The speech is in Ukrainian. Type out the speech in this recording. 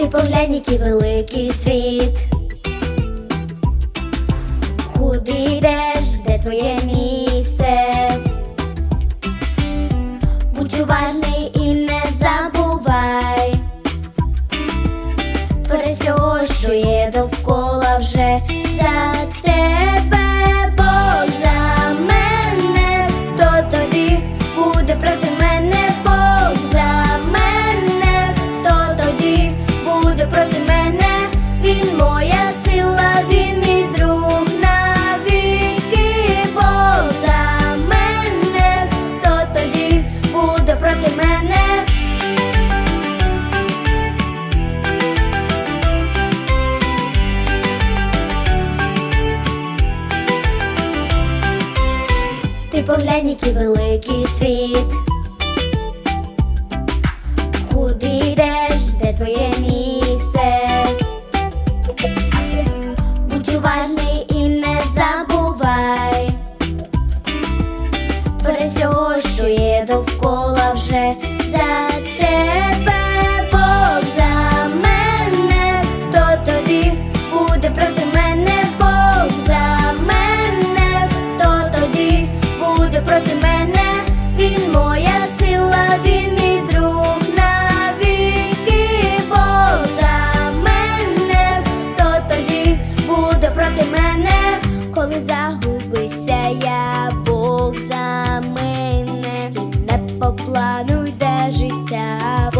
який великий світ. Куди йдеш, де твоє місце? Будь уважний і не забувай. Твори всього, що є довкола вже за тебе, Ти поглянь, який великий світ. Куди йдеш, де твоє місце? Будь уважний і не забувай. про всього, що є довкола вже Загубися я Бог за мене, і не поплануй плану життя.